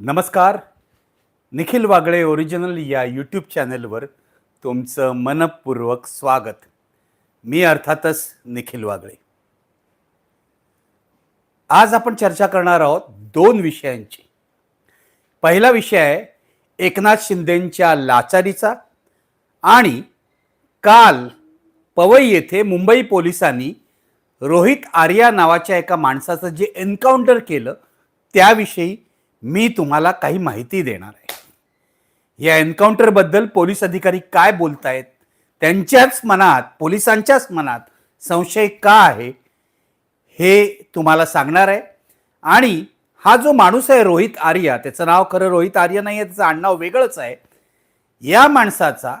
नमस्कार. निखिल वागळे ओरिजिनल या यूट्यूब चॅनलवर तुमचं मनपूर्वक स्वागत. मी अर्थातच निखिल वागळे. आज आपण चर्चा करणार आहोत दोन विषयांची. पहिला विषय आहे एकनाथ शिंदेंच्या लाचारीचा आणि काल पवई येथे मुंबई पोलिसांनी रोहित आर्या नावाच्या एका माणसाचं जे एन्काउंटर केलं त्याविषयी मी तुम्हाला काही माहिती देणार आहे. या एन्काउंटरबद्दल पोलीस अधिकारी काय बोलतायत त्यांच्याच मनात पोलिसांच्याच मनात संशय का आहे हे तुम्हाला सांगणार आहे. आणि हा जो माणूस आहे रोहित आर्या त्याचं नाव खरं रोहित आर्य नाही आहे त्याचं आडनाव वेगळंच आहे. या माणसाचा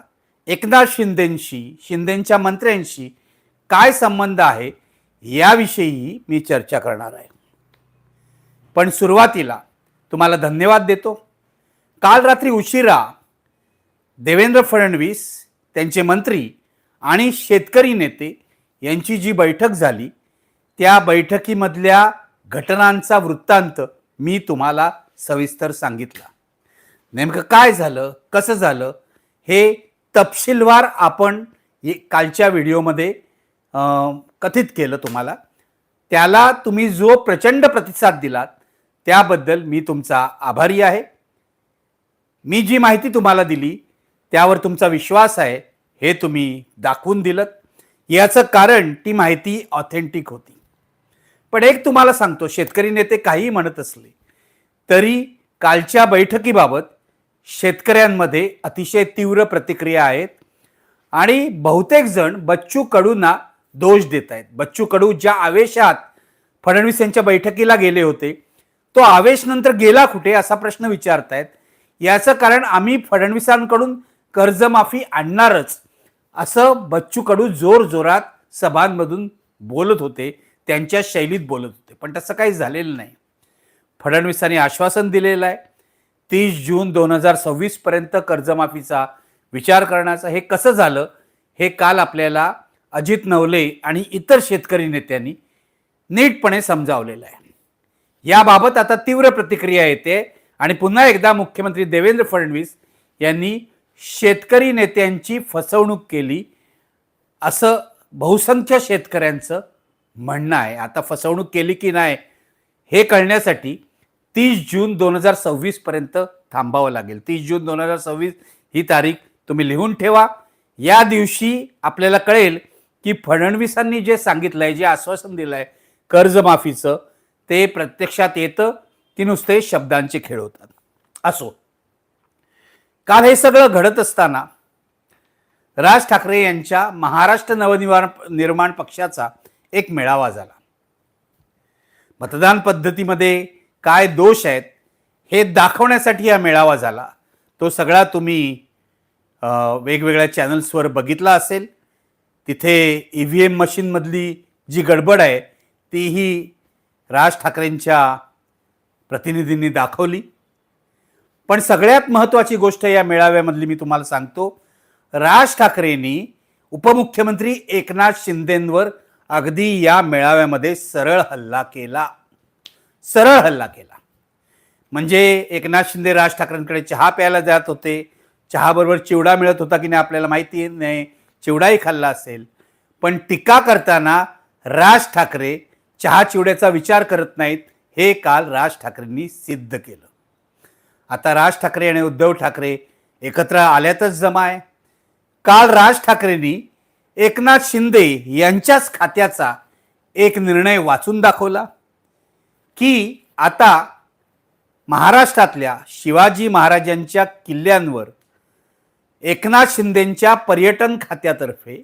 एकनाथ शिंदेंशी शिंदेंच्या मंत्र्यांशी काय संबंध आहे याविषयीही मी चर्चा करणार आहे. पण सुरुवातीला तुम्हाला धन्यवाद देतो. काल रात्री उशिरा देवेंद्र फडणवीस त्यांचे मंत्री आणि शेतकरी नेते यांची जी बैठक झाली त्या बैठकीमधल्या घटनांचा वृत्तांत मी तुम्हाला सविस्तर सांगितला. नेमकं काय झालं कसं झालं हे तपशीलवार आपण ये- कालच्या व्हिडिओमध्ये कथित केलं तुम्हाला. त्याला तुम्ही जो प्रचंड प्रतिसाद दिलात त्याबद्दल मी तुमचा आभारी आहे. मी जी माहिती तुम्हाला दिली त्यावर तुमचा विश्वास आहे हे तुम्ही दाखवून दिलं याचं कारण ती माहिती ऑथेंटिक होती. पण एक तुम्हाला सांगतो शेतकरी नेते काहीही म्हणत असले तरी कालच्या बैठकीबाबत शेतकऱ्यांमध्ये अतिशय तीव्र प्रतिक्रिया आहेत आणि बहुतेक जण बच्चू कडूंना दोष देत आहेत. बच्चू कडू ज्या आवेशात फडणवीस यांच्या बैठकीला गेले होते तो आवेश नंतर गेला कुठे असा प्रश्न विचारतायत. याचं कारण आम्ही फडणवीसांकडून कर्जमाफी आणणारच असं बच्चू कडू जोर जोरात सभांमधून बोलत होते त्यांच्या शैलीत बोलत होते. पण तसं काही झालेलं नाही. फडणवीसांनी आश्वासन दिलेलं आहे तीस जून दोन हजार सव्वीसपर्यंत कर्जमाफीचा विचार करण्याचा हे कसं झालं हे काल आपल्याला अजित नवले आणि इतर शेतकरी नेत्यांनी नीटपणे समजावलेलं आहे. याबाबत आता तीव्र प्रतिक्रिया येते. आणि पुन्हा एकदा मुख्यमंत्री देवेंद्र फडणवीस यांनी शेतकरी नेत्यांची फसवणूक केली. असं बहुसंख्य शेतकऱ्यांचं म्हणणं आहे. आता फसवणूक केली की नाही हे कळण्यासाठी तीस जून दोन हजार सव्वीसपर्यंत थांबावं लागेल. तीस जून दोन हजार सव्वीस ही तारीख तुम्ही लिहून ठेवा. या दिवशी आपल्याला कळेल की फडणवीसांनी जे सांगितलं आहे जे आश्वासन दिलं आहे कर्जमाफीचं ते प्रत्यक्षात येतं की नुसते शब्दांचे खेळ होतात. असो. काल हे सगळं घडत असताना राज ठाकरे यांच्या महाराष्ट्र नवनिवार निर्माण पक्षाचा एक मेळावा झाला. मतदान पद्धतीमध्ये काय दोष आहेत हे दाखवण्यासाठी हा मेळावा झाला. तो सगळा तुम्ही वेगवेगळ्या चॅनल्सवर बघितला असेल. तिथे ई व्ही एम मशीनमधली जी गडबड आहे तीही राज ठाकरेंच्या प्रतिनिधींनी दाखवली. पण सगळ्यात महत्त्वाची गोष्ट या मेळाव्यामधली मी तुम्हाला सांगतो. राज ठाकरेंनी उपमुख्यमंत्री एकनाथ शिंदेंवर अगदी या मेळाव्यामध्ये सरळ हल्ला केला. सरळ हल्ला केला. म्हणजे एकनाथ शिंदे राज ठाकरेंकडे चहा प्यायला जात होते. चहाबरोबर चिवडा मिळत होता की नाही आपल्याला माहिती नाही. चिवडाही खाल्ला असेल. पण टीका करताना राज ठाकरे चहा चिवड्याचा विचार करत नाहीत हे काल राज ठाकरेंनी सिद्ध केलं. आता राज ठाकरे आणि उद्धव ठाकरे एकत्र आल्यातच जमा आहे. काल राज ठाकरेंनी एकनाथ शिंदे यांच्याच खात्याचा एक निर्णय वाचून दाखवला की आता महाराष्ट्रातल्या शिवाजी महाराजांच्या किल्ल्यांवर एकनाथ शिंदेंच्या पर्यटन खात्यातर्फे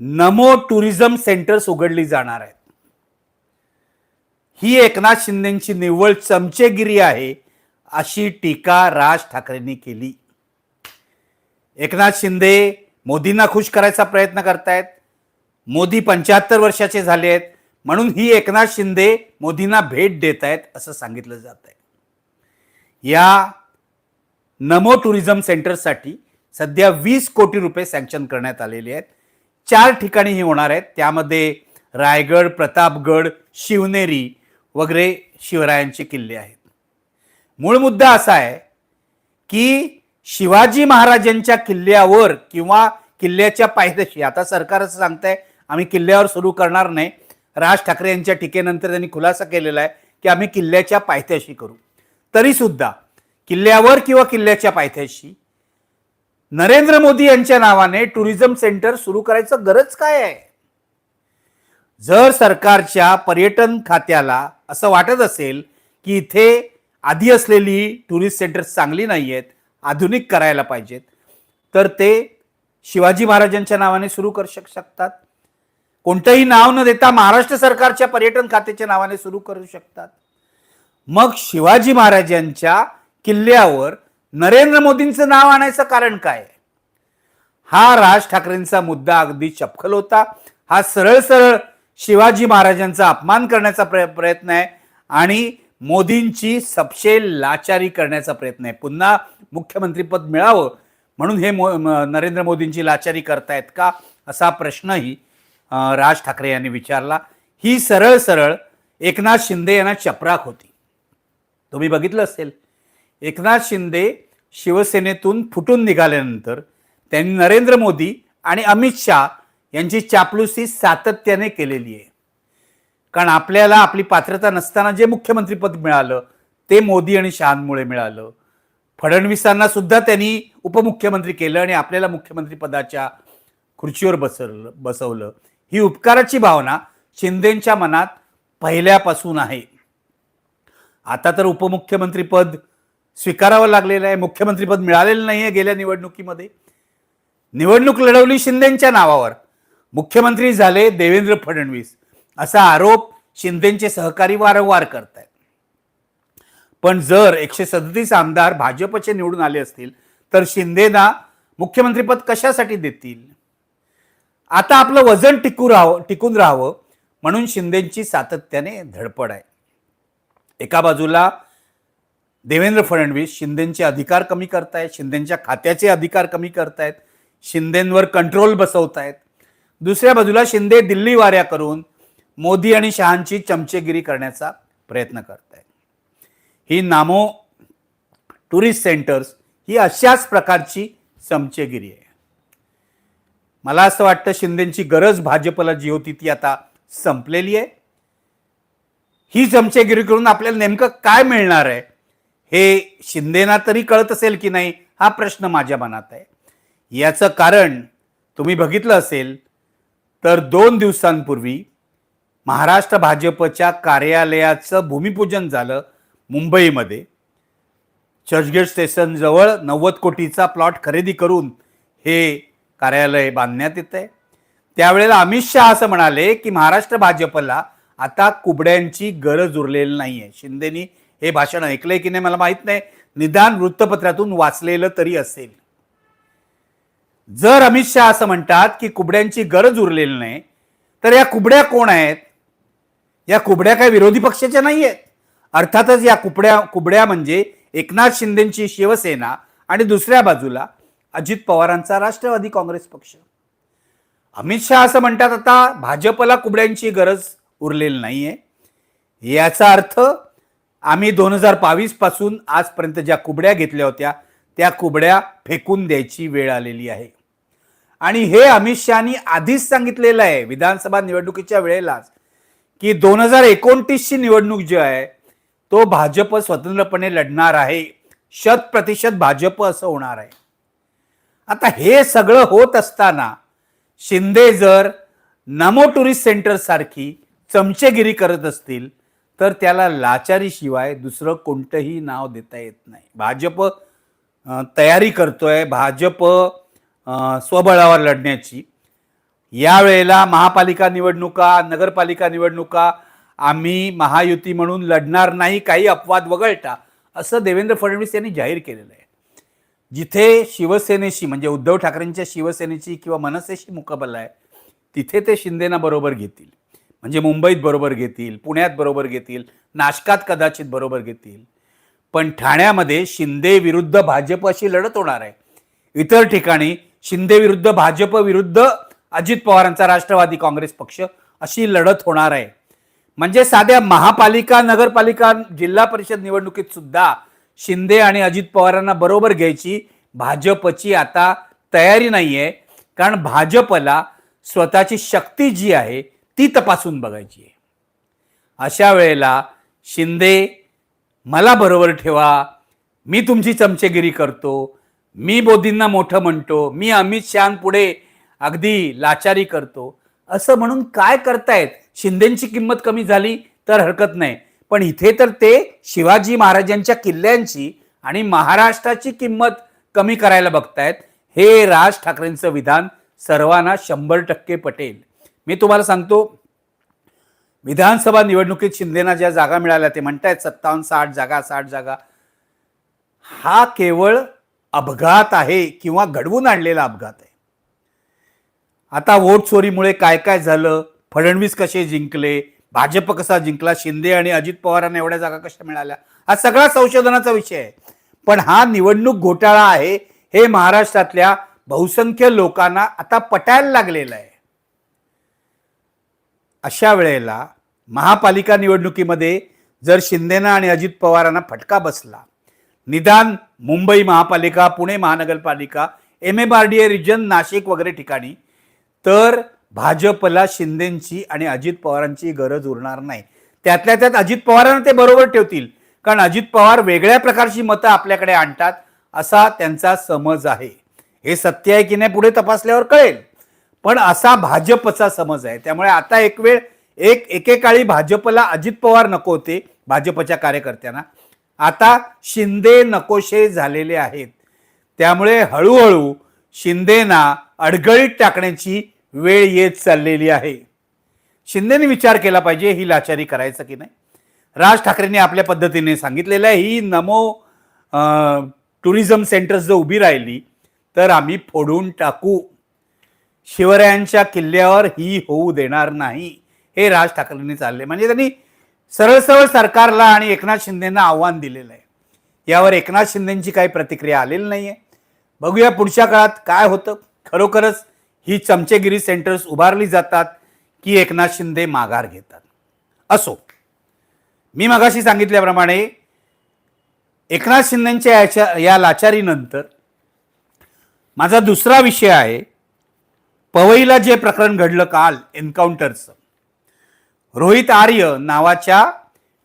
नमो टुरिझम सेंटर्स उघडली जाणार आहेत. ही एकनाथ शिंदेची निव्वळ चमचेगिरी आहे अशी टीका राज ठाकरेंनी केली. एकनाथ शिंदे मोदींना खुश करायचा प्रयत्न करतायत. मोदी पंच्याहत्तर वर्षाचे झाले आहेत म्हणून ही एकनाथ शिंदे मोदींना भेट देत आहेत असं सांगितलं जात आहे या नमो टुरिझम सेंटरसाठी सध्या वीस कोटी रुपये सँक्शन करण्यात आलेले आहेत. चार ठिकाणी ही होणार आहेत. त्यामध्ये रायगड प्रतापगड शिवनेरी वगैरे शिवरायांचे किल्ले आहेत. मूळ मुद्दा असा आहे की शिवाजी महाराजांच्या किल्ल्यावर किंवा किल्ल्याच्या पायथ्याशी आता सरकार असं सांगतंय आम्ही किल्ल्यावर सुरू करणार नाही. राज ठाकरे यांच्या टीकेनंतर त्यांनी खुलासा केलेला आहे की आम्ही किल्ल्याच्या पायथ्याशी करू. तरीसुद्धा किल्ल्यावर किंवा किल्ल्याच्या पायथ्याशी नरेंद्र मोदी यांच्या नावाने टुरिझम सेंटर सुरू करायचं गरज काय आहे? जर सरकारच्या पर्यटन खात्याला असं वाटत असेल की इथे आधी असलेली टुरिस्ट सेंटर्स चांगली नाही आहेत आधुनिक करायला पाहिजेत तर ते शिवाजी महाराजांच्या नावाने सुरू करू शक शकतात. कोणतंही नाव न देता महाराष्ट्र सरकारच्या पर्यटन खात्याच्या नावाने सुरू करू शकतात. मग शिवाजी महाराजांच्या किल्ल्यावर नरेंद्र मोदींचं नाव आणायचं कारण काय? हा राज ठाकरेंचा मुद्दा अगदी चपखल होता. हा सरळ सरळ शिवाजी महाराजांचा अपमान करण्याचा प्रयत्न आहे आणि मोदींची सपशे लाचारी करण्याचा प्रयत्न आहे. पुन्हा मुख्यमंत्रीपद मिळावं म्हणून हे मो नरेंद्र मोदींची लाचारी करतायत का? असा प्रश्नही राज ठाकरे यांनी विचारला. ही सरळ सरळ एकनाथ शिंदे यांना चपराक होती. तुम्ही बघितलं असेल. एकनाथ शिंदे शिवसेनेतून फुटून निघाल्यानंतर त्यांनी नरेंद्र मोदी आणि अमित शहा यांची चापलुसी सातत्याने केलेली आहे. कारण आपल्याला आपली पात्रता नसताना जे मुख्यमंत्रीपद मिळालं ते मोदी आणि शहांमुळे मिळालं. फडणवीसांना सुद्धा त्यांनी उपमुख्यमंत्री केलं आणि आपल्याला मुख्यमंत्रीपदाच्या खुर्चीवर बसवलं बसवलं. ही उपकाराची भावना शिंदेच्या मनात पहिल्यापासून आहे. आता तर उपमुख्यमंत्रीपद स्वीकारावं लागलेलं आहे. मुख्यमंत्रीपद मिळालेलं नाही आहे गेल्या निवडणुकीमध्ये. निवडणूक लढवली शिंदेच्या नावावर. मुख्यमंत्री झाले देवेंद्र फडणवीस. असा आरोप शिंदेचे सहकारी वारंवार करतायत. पण जर एकशे सदतीस आमदार भाजपचे निवडून आले असतील तर शिंदेना मुख्यमंत्रीपद कशासाठी देतील? आता आपलं वजन टिकू राहावं टिकून राहावं म्हणून शिंदेची सातत्याने धडपड आहे. एका बाजूला देवेंद्र फडणवीस शिंदेचे अधिकार कमी करतायत शिंदेच्या खात्याचे अधिकार कमी करतायत शिंदेंवर कंट्रोल बसवतायत. दुसऱ्या बाजूला शिंदे दिल्ली वाऱ्या करून मोदी आणि शहांची चमचेगिरी करण्याचा प्रयत्न करतायत. ही नामो टुरिस्ट सेंटर्स ही अशाच प्रकारची चमचेगिरी आहे. मला असं वाटतं शिंदेची गरज भाजपला जी होती ती आता संपलेली आहे. ही चमचेगिरी करून आपल्याला नेमकं काय मिळणार आहे? हे शिंदेना तरी कळत असेल की नाही हा प्रश्न माझ्या मनात आहे. याचं कारण तुम्ही बघितलं असेल तर दोन दिवसांपूर्वी महाराष्ट्र भाजपच्या कार्यालयाचं भूमिपूजन झालं मुंबईमध्ये. चर्चगेट स्टेशनजवळ नव्वद कोटीचा प्लॉट खरेदी करून हे कार्यालय बांधण्यात येत आहे. त्यावेळेला अमित शहा असं म्हणाले की महाराष्ट्र भाजपला आता कुबड्यांची गरज उरलेली नाही आहे शिंदेनी हे भाषण ऐकलंय की नाही मला माहीत नाही. निदान वृत्तपत्रातून वाचलेलं तरी असेल. जर अमित शहा असं म्हणतात की कुबड्यांची गरज उरलेली नाही तर या कुबड्या कोण आहेत? या कुबड्या काय विरोधी पक्षाच्या नाही आहेत अर्थातच या कुबड्या कुबड्या म्हणजे एकनाथ शिंदेची शिवसेना आणि दुसऱ्या बाजूला अजित पवारांचा राष्ट्रवादी काँग्रेस पक्ष. अमित शहा असं म्हणतात आता भाजपला कुबड्यांची गरज उरलेली नाहीये. याचा अर्थ आम्ही दोन हजार बावीसपासून आजपर्यंत ज्या कुबड्या घेतल्या होत्या त्या कुबड्या फेकून द्यायची वेळ आलेली आहे. आणि हे अमित शहानी आधीच सांगितलेलं आहे विधानसभा निवडणुकीच्या वेळेलाच की दोन हजार एकोणतीसची निवडणूक जी आहे तो भाजप स्वतंत्रपणे लढणार आहे. शत प्रतिशत भाजप असं होणार आहे. आता हे सगळं होत असताना शिंदे जर नमो टुरिस्ट सेंटरसारखी चमचेगिरी करत असतील तर त्याला लाचारीशिवाय दुसरं कोणतंही नाव देता येत नाही. भाजप तयारी करतोय. भाजप स्वबळावर लढण्याची. यावेळेला महापालिका निवडणुका नगरपालिका निवडणुका आम्ही महायुती म्हणून लढणार नाही काही अपवाद वगळता असं देवेंद्र फडणवीस यांनी जाहीर केलेलं आहे. जिथे शिवसेनेशी म्हणजे उद्धव ठाकरेंच्या शिवसेनेची किंवा मनसेशी मुकाबला आहे तिथे ते शिंदेना बरोबर घेतील. म्हणजे मुंबईत बरोबर घेतील पुण्यात बरोबर घेतील नाशकात कदाचित बरोबर घेतील. पण ठाण्यामध्ये शिंदे विरुद्ध भाजप अशी लढत होणार आहे. इतर ठिकाणी शिंदे विरुद्ध भाजप विरुद्ध अजित पवारांचा राष्ट्रवादी काँग्रेस पक्ष अशी लढत होणार आहे. म्हणजे साध्या महापालिका नगरपालिका जिल्हा परिषद निवडणुकीत सुद्धा शिंदे आणि अजित पवारांना बरोबर घ्यायची भाजपची आता तयारी नाही आहे कारण भाजपला स्वतःची शक्ती जी आहे ती तपासून बघायची आहे. अशा वेळेला शिंदे मला बरोबर ठेवा. मी तुमची चमचेगिरी करतो. मी मोदींना मोठं म्हणतो. मी अमित शहान पुढे अगदी लाचारी करतो. असं म्हणून काय करतायत? शिंदेची किंमत कमी झाली तर हरकत नाही. पण इथे तर ते शिवाजी महाराजांच्या किल्ल्यांची आणि महाराष्ट्राची किंमत कमी करायला बघतायत. हे राज ठाकरेंचं विधान सर्वांना शंभर टक्के पटेल. मी तुम्हाला सांगतो विधानसभा निवडणुकीत शिंदेना ज्या जागा मिळाल्या ते म्हणतायत सत्तावन्न साठ जागा साठ जागा. हा केवळ अपघात आहे किंवा घडवून आणलेला अपघात आहे. आता वोट चोरीमुळे काय काय झालं फडणवीस कसे जिंकले भाजप कसा जिंकला शिंदे आणि अजित पवारांना एवढ्या जागा कशा मिळाल्या? हा सगळा संशोधनाचा विषय आहे. पण हा निवडणूक घोटाळा आहे हे महाराष्ट्रातल्या बहुसंख्य लोकांना आता पटायला लागलेलं आहे. अशा वेळेला महापालिका निवडणुकीमध्ये जर शिंदेना आणि अजित पवारांना फटका बसला निदान मुंबई महापालिका पुणे महानगरपालिका M M R D A region Nashik वगैरे ठिकाणी तर भाजपला शिंदेंची आणि अजित पवारांची गरज उरणार नाही. त्यातल्या त्यात अजित पवारांना ते बरोबर ठेवतील कारण अजित पवार वेगळ्या प्रकारची मतं आपल्याकडे आणतात असा त्यांचा समज आहे. हे सत्य आहे की नाही पुढे तपासल्यावर कळेल. पण असा भाजपचा समज आहे. त्यामुळे आता एक वेळ एक एकेकाळी भाजपला अजित पवार नको होते भाजपच्या कार्यकर्त्यांना. आता शिंदे नकोशे झालेले आहेत. त्यामुळे हळूहळू शिंदेना अडगळीत टाकण्याची वेळ येत चाललेली आहे. शिंदेने विचार केला पाहिजे ही लाचारी करायचं की नाही? राज ठाकरेंनी आपल्या पद्धतीने सांगितलेलं आहे ही नमो टुरिझम सेंटर्स जर उभी राहिली तर आम्ही फोडून टाकू. शिवरायांच्या किल्ल्यावर ही होऊ देणार नाही. हे राज ठाकरेंनी चालले. म्हणजे त्यांनी सरळ सरळ सरकारला आणि एकनाथ शिंदेंना आव्हान दिलेलं आहे. यावर एकनाथ शिंदेंची काही प्रतिक्रिया आलेली नाही आहे बघूया पुढच्या काळात काय होतं. खरोखरच ही चमचेगिरी सेंटर्स उभारली जातात की एकनाथ शिंदे माघार घेतात. असो. मी मगाशी सांगितल्याप्रमाणे एकनाथ शिंदेंच्या याच्या या लाचारीनंतर माझा दुसरा विषय आहे. पवईला जे प्रकरण घडलं काल एन्काउंटरचं रोहित आर्य नावाच्या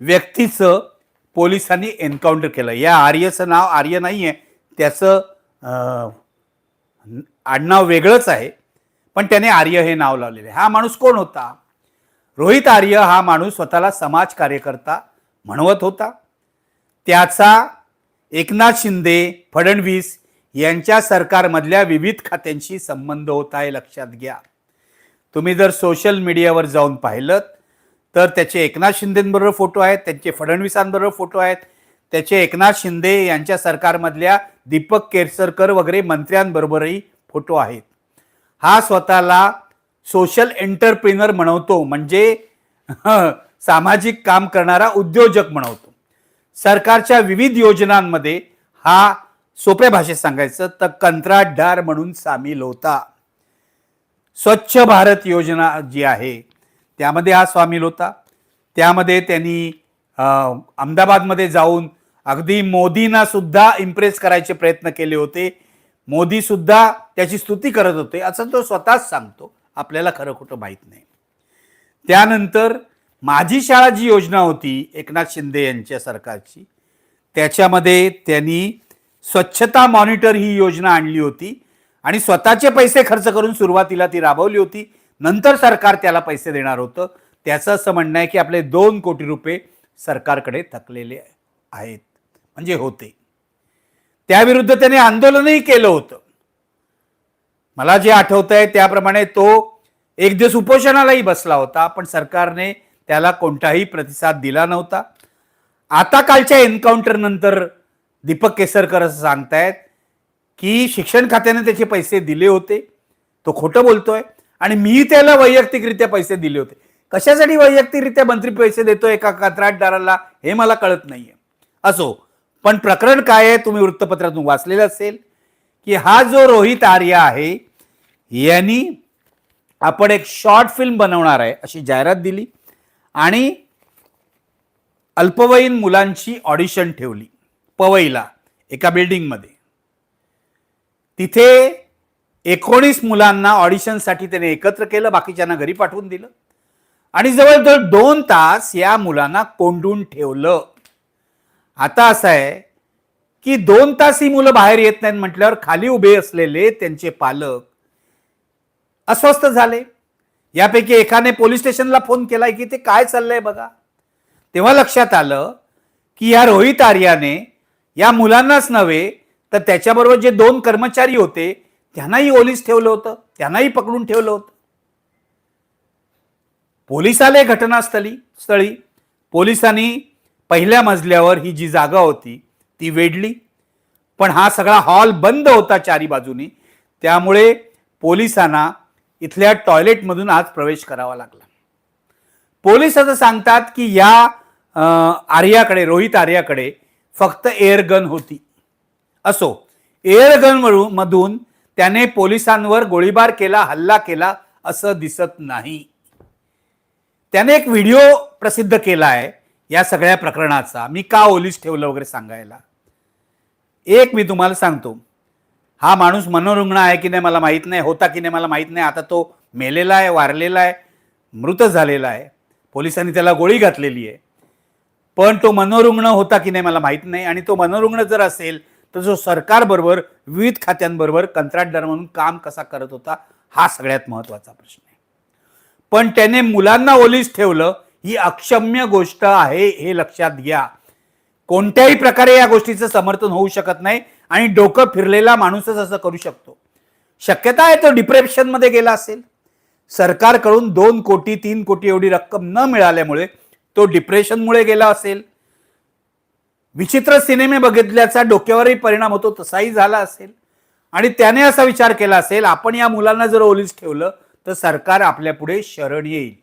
व्यक्तीचं पोलिसांनी एन्काउंटर केलं. या आर्यचं नाव आर्य नाही आहे त्याचं आडनाव वेगळंच आहे पण त्याने आर्य हे नाव लावलेलं आहे. हा माणूस कोण होता? रोहित आर्य हा माणूस स्वतःला समाज कार्यकर्ता म्हणवत होता. त्याचा एकनाथ शिंदे फडणवीस यांच्या सरकारमधल्या विविध खात्यांशी संबंध होत आहे लक्षात घ्या. तुम्ही जर सोशल मीडियावर जाऊन पाहिलं तर त्याचे एकनाथ शिंदेबरोबर फोटो आहेत त्यांचे फडणवीसांबरोबर फोटो आहेत त्याचे एकनाथ शिंदे यांच्या सरकारमधल्या दीपक केसरकर वगैरे मंत्र्यांबरोबरही फोटो आहेत. हा स्वतःला सोशल एंटरप्रिनर म्हणवतो म्हणजे सामाजिक काम करणारा उद्योजक म्हणवतो. सरकारच्या विविध योजनांमध्ये हा सोप्या भाषेत सांगायचं तर कंत्राटदार म्हणून सामील होता स्वच्छ भारत योजना जी आहे त्यामध्ये हा सामील होता त्यामध्ये त्यांनी अहमदाबादमध्ये जाऊन अगदी मोदींना सुद्धा इम्प्रेस करायचे प्रयत्न केले होते. मोदी सुद्धा त्याची स्तुती करत होते. असं तो स्वतःच सांगतो. आपल्याला खरं खोटं माहीत नाही. त्यानंतर माझी शाळा जी योजना होती एकनाथ शिंदे यांच्या सरकारची त्याच्यामध्ये त्यांनी स्वच्छता मॉनिटर ही योजना आणली होती आणि स्वतःचे पैसे खर्च करून सुरुवातीला ती राबवली होती. नंतर सरकार त्याला पैसे देणार होतं. त्याचं असं म्हणणं आहे की आपले दोन कोटी रुपये सरकारकडे थकलेले आहेत. म्हणजे होते. त्याविरुद्ध त्याने आंदोलनही केलं होतं. मला जे आठवत आहे त्याप्रमाणे तो एक दिवस उपोषणालाही बसला होता पण सरकारने त्याला कोणताही प्रतिसाद दिला नव्हता. आता कालच्या एन्काउंटरनंतर दीपक केसरकर असं सांगतायत की शिक्षण खात्याने त्याचे पैसे दिले होते. तो खोटं बोलतोय. आणि मी त्याला वैयक्तिकरित्या पैसे दिले होते. कशासाठी वैयक्तिकरित्या मंत्री पैसे देतो एका कंत्राटदाराला हे मला कळत नाहीये. असो पण प्रकरण काय आहे तुम्ही वृत्तपत्रातून वाचलेलं असेल की हा जो रोहित आर्य आहे यांनी आपण एक शॉर्ट फिल्म बनवणार आहे अशी जाहिरात दिली आणि अल्पवयीन मुलांची ऑडिशन ठेवली. पवईला एका बिल्डिंगमध्ये. तिथे एकोणीस मुलांना ऑडिशनसाठी त्याने एकत्र केलं बाकीच्यांना घरी पाठवून दिलं. आणि जवळजवळ दोन तास या मुलांना कोंडून ठेवलं. आता असं आहे की दोन तास ही मुलं बाहेर येत नाहीत म्हटल्यावर खाली उभे असलेले त्यांचे पालक अस्वस्थ झाले. यापैकी एकाने पोलीस स्टेशनला फोन केलाय की ते काय चाललंय बघा. तेव्हा लक्षात आलं की या रोहित आर्याने या मुलांनाच नव्हे तर त्याच्याबरोबर जे दोन कर्मचारी होते त्यांनाही ओलीस ठेवलं होतं त्यांनाही पकडून ठेवलं होतं. पोलीस आले घटनास्थळी स्थळी. पोलिसांनी पहिल्या मजल्यावर ही जी जागा होती ती वेढली. पण हा सगळा हॉल बंद होता चारी बाजूनी. त्यामुळे पोलिसांना इथल्या टॉयलेटमधून आज प्रवेश करावा लागला. पोलीस असं सांगतात की या आर्याकडे रोहित आर्याकडे फक्त एअरगन होती. असो एअरगन मधून त्याने पोलिसांवर गोळीबार केला हल्ला केला असं दिसत नाही. त्याने एक व्हिडिओ प्रसिद्ध केला आहे या सगळ्या प्रकरणाचा. मी का ओलीस ठेवलं वगैरे सांगायला? एक मी तुम्हाला सांगतो. हा माणूस मनोरुग्ण आहे की नाही मला माहीत नाही होता की नाही मला माहीत नाही. आता तो मेलेला आहे वारलेला आहे मृत झालेला आहे. पोलिसांनी त्याला गोळी घातलेली आहे. पण तो मनोरुग्ण होता की नाही मला माहीत नाही. आणि तो मनोरुग्ण जर असेल तर जो सरकारबरोबर विविध खात्यांबरोबर कंत्राटदार म्हणून काम कसा करत होता हा सगळ्यात महत्त्वाचा प्रश्न आहे. पण त्याने मुलांना ओलीस ठेवलं ही अक्षम्य गोष्ट आहे हे लक्षात घ्या. कोणत्याही प्रकारे या गोष्टीचं समर्थन होऊ शकत नाही आणि डोकं फिरलेला माणूसच असं करू शकतो. शक्यता आहे तो डिप्रेशनमध्ये गेला असेल. सरकारकडून दोन कोटी तीन कोटी एवढी रक्कम न मिळाल्यामुळे तो डिप्रेशनमुळे गेला असेल. विचित्र सिनेमे बघितल्याचा डोक्यावरही परिणाम होतो तसाही झाला असेल. आणि त्याने असा विचार केला असेल आपण या मुलांना जर ओलीस ठेवलं तर सरकार आपल्यापुढे शरण येईल.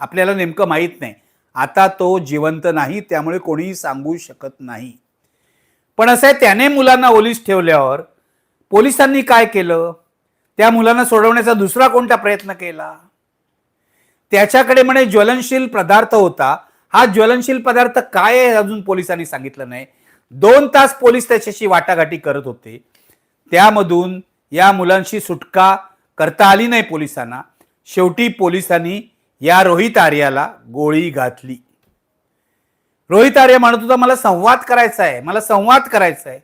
आपल्याला नेमकं माहीत नाही. आता तो जिवंत नाही त्यामुळे कोणीही सांगू शकत नाही. पण असं आहे त्याने मुलांना ओलीस ठेवल्यावर पोलिसांनी काय केलं? त्या मुलांना सोडवण्याचा दुसरा कोणता प्रयत्न केला? त्याच्याकडे म्हणे ज्वलनशील पदार्थ होता हा ज्वलनशील पदार्थ काय आहे अजून पोलिसांनी सांगितलं नाही. दोन तास पोलीस त्याच्याशी वाटाघाटी करत होते. त्यामधून या मुलांशी सुटका करता आली नाही पोलिसांना. शेवटी पोलिसांनी या रोहित आर्याला गोळी घातली. रोहित आर्य म्हणत होता मला संवाद करायचा आहे. मला संवाद करायचा आहे.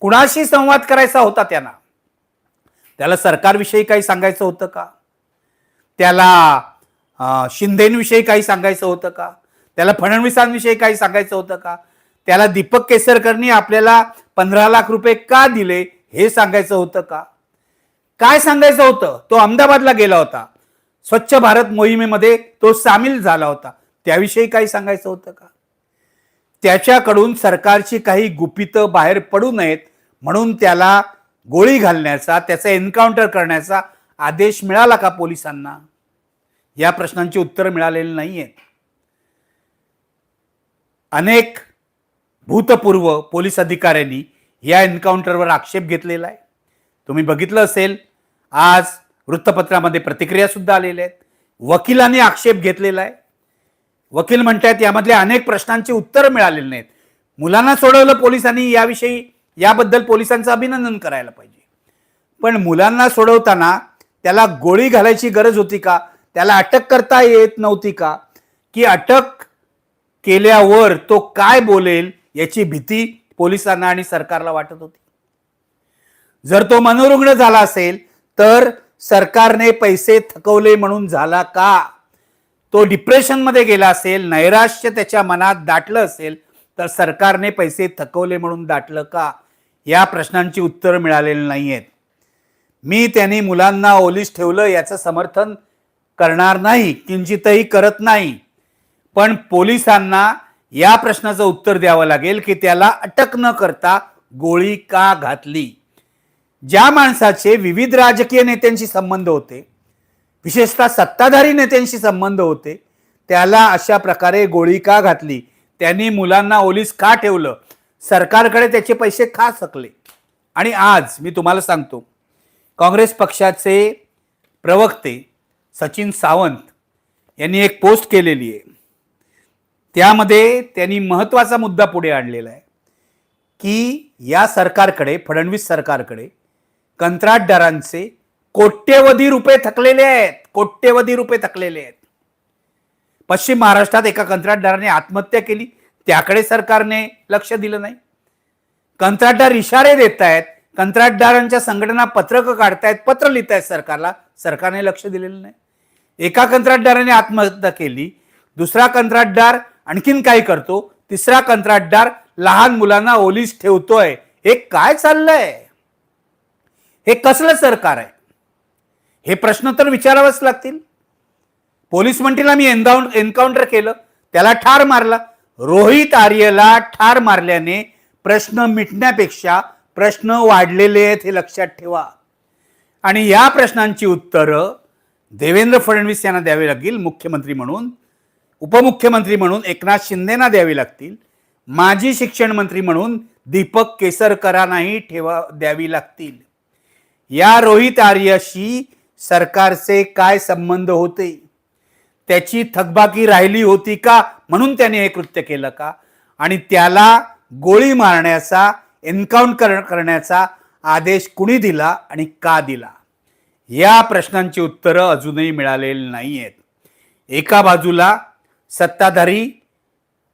कुणाशी संवाद करायचा होता त्यांना? त्याला सरकारविषयी काही सांगायचं होतं का? त्याला अं, शिंदेविषयी काही सांगायचं होतं का? त्याला फडणवीसांविषयी काही सांगायचं होतं का? त्याला दीपक केसरकरनी आपल्याला पंधरा लाख रुपये का दिले हे सांगायचं होतं का? काय सांगायचं होतं? तो अहमदाबादला गेला होता. स्वच्छ भारत मोहिमेमध्ये तो सामील झाला होता. त्याविषयी काही सांगायचं होतं का? त्याच्याकडून सरकारची काही गुपितं बाहेर पडू नयेत म्हणून त्याला गोळी घालण्याचा त्याचा एन्काउंटर करण्याचा आदेश मिळाला का पोलिसांना? या प्रश्नांची उत्तरं मिळालेली नाही आहेत अनेक भूतपूर्व पोलीस अधिकाऱ्यांनी या एन्काउंटरवर आक्षेप घेतलेला आहे. तुम्ही बघितलं असेल आज वृत्तपत्रामध्ये प्रतिक्रियासुद्धा आलेल्या आहेत. वकिलांनी आक्षेप घेतलेला आहे. वकील म्हणतात यामधल्या अनेक प्रश्नांची उत्तरं मिळालेली नाहीत. मुलांना सोडवलं पोलिसांनी याविषयी याबद्दल पोलिसांचं अभिनंदन करायला पाहिजे. पण मुलांना सोडवताना त्याला गोळी घालायची गरज होती का? त्याला अटक करता येत नव्हती का? की अटक केल्यावर तो काय बोलेल याची भीती पोलिसांना आणि सरकारला वाटत होती. जर तो मनोरुग्ण झाला असेल तर सरकारने पैसे थकवले म्हणून झाला का? तो डिप्रेशनमध्ये गेला असेल नैराश्य त्याच्या मनात दाटलं असेल तर सरकारने पैसे थकवले म्हणून दाटलं का? या प्रश्नांची उत्तरं मिळालेली नाही आहेत मी त्यांनी मुलांना ओलीस ठेवलं याचं समर्थन करणार नाही किंचितही करत नाही. पण पोलिसांना या प्रश्नाचं उत्तर द्यावं लागेल की त्याला अटक न करता गोळी का घातली? ज्या माणसाचे विविध राजकीय नेत्यांशी संबंध होते विशेषतः सत्ताधारी नेत्यांशी संबंध होते त्याला अशा प्रकारे गोळी का घातली? त्यांनी मुलांना ओलीस का ठेवलं? सरकारकडे त्याचे पैसे का सकले? आणि आज मी तुम्हाला सांगतो काँग्रेस पक्षाचे प्रवक्ते सचिन सावंत यांनी एक पोस्ट केलेली आहे. त्यामध्ये त्यांनी महत्त्वाचा मुद्दा पुढे आणलेला आहे की या सरकारकडे फडणवीस सरकारकडे कंत्राटदारांचे कोट्यवधी रुपये थकलेले आहेत कोट्यवधी रुपये थकलेले आहेत. पश्चिम महाराष्ट्रात एका कंत्राटदाराने आत्महत्या केली त्याकडे सरकारने लक्ष दिलं नाही. कंत्राटदार इशारे देत आहेत कंत्राटदारांच्या संघटना पत्रकं काढतायत पत्र लिहित आहेत सरकारला सरकारने लक्ष दिलेलं नाही. एका कंत्राटदाराने आत्महत्या केली दुसरा कंत्राटदार आणखीन काय करतो? तिसरा कंत्राटदार लहान मुलांना ओलीस ठेवतोय. हे काय चाललंय? हे कसलं सरकार आहे? हे प्रश्न तर विचारावेच लागतील. पोलीस म्हणतील आम्ही एन्काउं एन्काउंटर केलं. त्याला ठार मारला. रोहित आर्यला ठार मारल्याने प्रश्न मिटण्यापेक्षा प्रश्न वाढलेले आहेत हे लक्षात ठेवा. आणि या प्रश्नांची उत्तरं देवेंद्र फडणवीस यांना द्यावी लागतील मुख्यमंत्री म्हणून. उपमुख्यमंत्री म्हणून एकनाथ शिंदेना द्यावी लागतील. माजी शिक्षण मंत्री म्हणून दीपक केसरकरांनाही ठेवा द्यावी लागतील. या रोहित आर्यशी सरकारचे काय संबंध होते? त्याची थकबाकी राहिली होती का? म्हणून त्याने हे कृत्य केलं का? आणि त्याला गोळी मारण्याचा एन्काउंटर करण्याचा आदेश कुणी दिला आणि का दिला? या प्रश्नांची उत्तरं अजूनही मिळालेली नाही आहेत एका बाजूला सत्ताधारी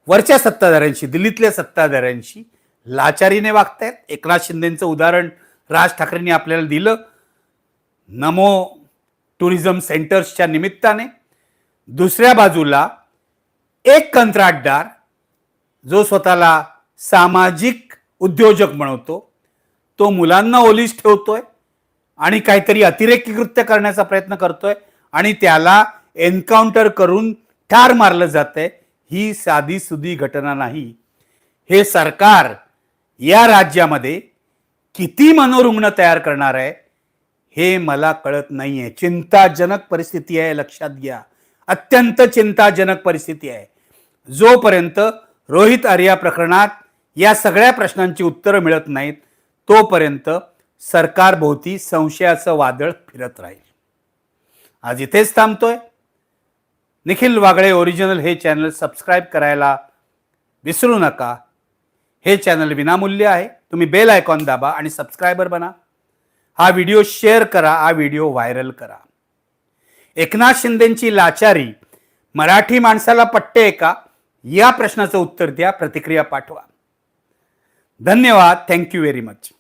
वरच्या सत्ताधाऱ्यांशी दिल्लीतल्या सत्ताधाऱ्यांशी लाचारीने वागतायत. एकनाथ शिंदेचं उदाहरण राज ठाकरेंनी आपल्याला दिलं. नमो टुरिझम सेंटर्सच्या निमित्ताने दुसऱ्या बाजूला एक कंत्राटदार जो स्वतःला सामाजिक उद्योजक म्हणवतो तो मुलांना ओलीस ठेवतोय आणि काहीतरी अतिरेकी कृत्य करण्याचा प्रयत्न करतोय आणि त्याला एन्काउंटर करून ठार मारलं जातंय. ही साधी सुधी घटना नाही. हे सरकार या राज्यामध्ये किती मनोरुग्ण तयार करणार आहे हे मला कळत नाहीये. चिंताजनक परिस्थिती आहे लक्षात घ्या. अत्यंत चिंताजनक परिस्थिती आहे. जोपर्यंत रोहित आर्या प्रकरणात या सगळ्या प्रश्नांची उत्तरं मिळत नाहीत तोपर्यंत सरकारभोवती संशयाचं वादळ फिरत राहील. आज इथेच थांबतोय. निखिल वागळे ओरिजिनल हे चॅनल सबस्क्राईब करायला विसरू नका. हे चॅनल विनामूल्य आहे. तुम्ही बेल आयकॉन दाबा आणि सबस्क्रायबर बना. हा व्हिडिओ शेअर करा हा व्हिडिओ व्हायरल करा. एकनाथ शिंदेची लाचारी मराठी माणसाला पट्टे का? या प्रश्नाचं उत्तर द्या प्रतिक्रिया पाठवा. धन्यवाद. Thank you very much